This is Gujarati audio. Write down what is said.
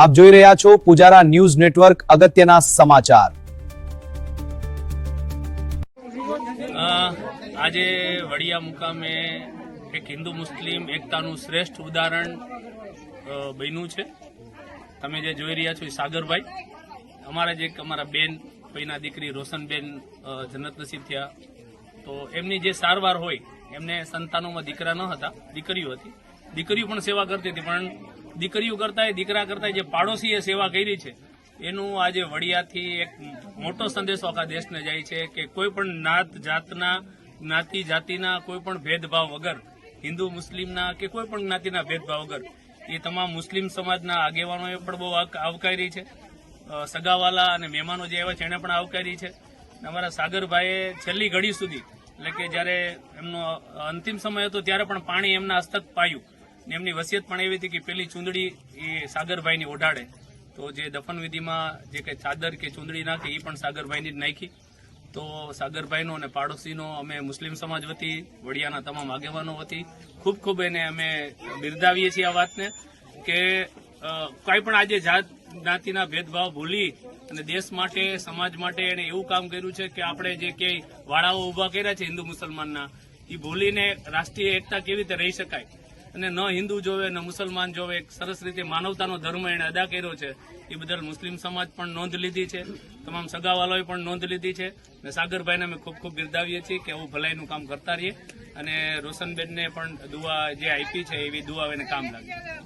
આપ જોઈ રહ્યા છો પુજારા ન્યૂઝ નેટવર્ક, અગત્યના સમાચાર. આજે વડિયા મુકામે એક હિન્દુ મુસ્લિમ એકતાનું શ્રેષ્ઠ ઉદાહરણ બન્યું છે. તમે જે જોઈ રહ્યા છો એ સાગરભાઈ. અમારા જે અમારા બેન ભાઈના દીકરી રોશનબેન જન્નત નસીબ થયા. તો એમની જે સારવાર હોય, એમને સંતાનોમાં દીકરા ન હતા, દીકરીઓ હતી. દીકરીઓ પણ સેવા કરતી હતી, પણ દીકરીઓ કરતા દીકરા કરતા જે પાડોશીએ સેવા કરી છે, એનું આજે વડિયાથી એક મોટો સંદેશો આખા દેશને જાય છે કે કોઈ પણ નાત જાતના, જ્ઞાતિ જાતિના કોઈ પણ ભેદભાવ વગર, હિન્દુ, મુસ્લિમના કે કોઈ પણ જ્ઞાતિના ભેદભાવ વગર, એ તમામ મુસ્લિમ સમાજના આગેવાનોએ પણ બહુ આવકારી છે. સગાવાલા અને મહેમાનો જે આવ્યા છે એને પણ આવકારી છે. અમારા સાગરભાઈએ છેલ્લી ઘડી સુધી, એટલે કે જ્યારે એમનો અંતિમ સમય હતો, ત્યારે પણ પાણી એમના હસ્તક પાયું. ને એમની વસિયત પણ એવી હતી કે પેલી ચૂંદડી એ સાગરભાઈની ઓઢાડે. તો જે દફન વિધિમાં જે કંઈ ચાદર કે ચૂંદડી નાખી, એ પણ સાગરભાઈની જ નાખી. તો સાગરભાઈનો અને પાડોશીનો અમે મુસ્લિમ સમાજ વતી, વડિયાના તમામ આગેવાનો વતી, ખૂબ ખૂબ એને અમે બિરદાવીએ છીએ આ વાતને કે કાંઈ પણ આજે જાત જ્ઞાતિના ભેદભાવ ભૂલી અને દેશ માટે, સમાજ માટે એને એવું કામ કર્યું છે કે આપણે જે ક્યાંય વાળાઓ ઊભા કર્યા છે હિન્દુ મુસલમાનના, એ ભૂલીને રાષ્ટ્રીય એકતા કેવી રીતે રહી શકાય? અને ન હિન્દુ જોવે, ન મુસલમાન જોવે, એક સરસ રીતે માનવતાનો ધર્મ એણે અદા કર્યો છે. એ બદલ મુસ્લિમ સમાજ પણ નોંધ લીધી છે. તમામ સગાવાલાઓએ પણ નોંધ લીધી છે. અને સાગરભાઈને અમે ખૂબ ખૂબ બિરદાવીએ છીએ કે આવું ભલાઈનું કામ કરતા રહીએ. અને રોશનબેનને પણ દુઆ જે આપી છે એવી દુઆ એને કામ લાગે.